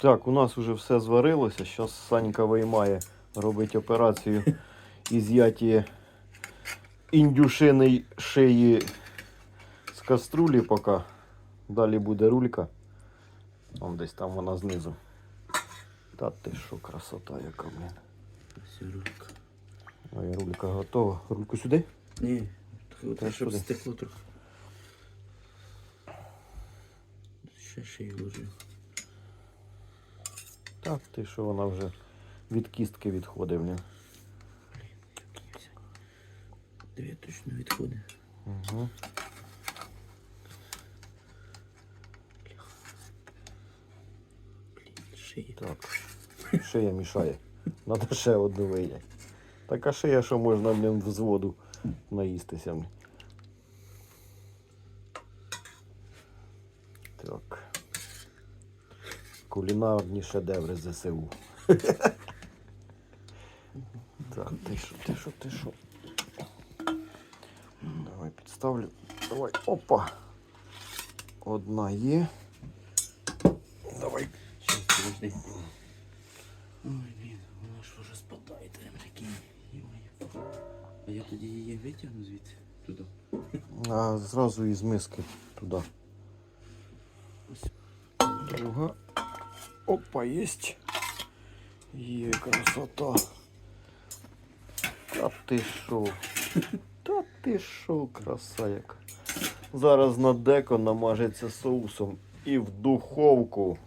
Так, у нас вже все зварилося. Зараз Санька виймає, робить операцію із'яття індюшиної шиї з каструлі поки. Далі буде рулька. Вон десь там вона знизу. Та ти що, красота яка, блін. Ось рулька. Ой, рулька готова. Рульку сюди? Ні, трохи Та щоб стекло трохи. Ще ще й ложу. Так, ти що вона вже від кістки відходить, блін. Дві точно відходи. Угу. Так. Шия мішає. Надо ще одну вийняти. Така шия, що можна блін, взводу наїстися. Так. Кулінарні шедеври ЗСУ. Так, ти що, ти що, ти що? Давай підставлю. Давай, опа. Одна є. Давай. Щас, подожди. Ой, блін, вона ж вже спадає, там. Йой. А я тоді її витягну звідси туди. А зразу із миски туди. Ось. Друга. Опа, есть. Є красота. Та ти шо? Та ти шо, краса яка. Зараз на деко намажеться соусом і в духовку.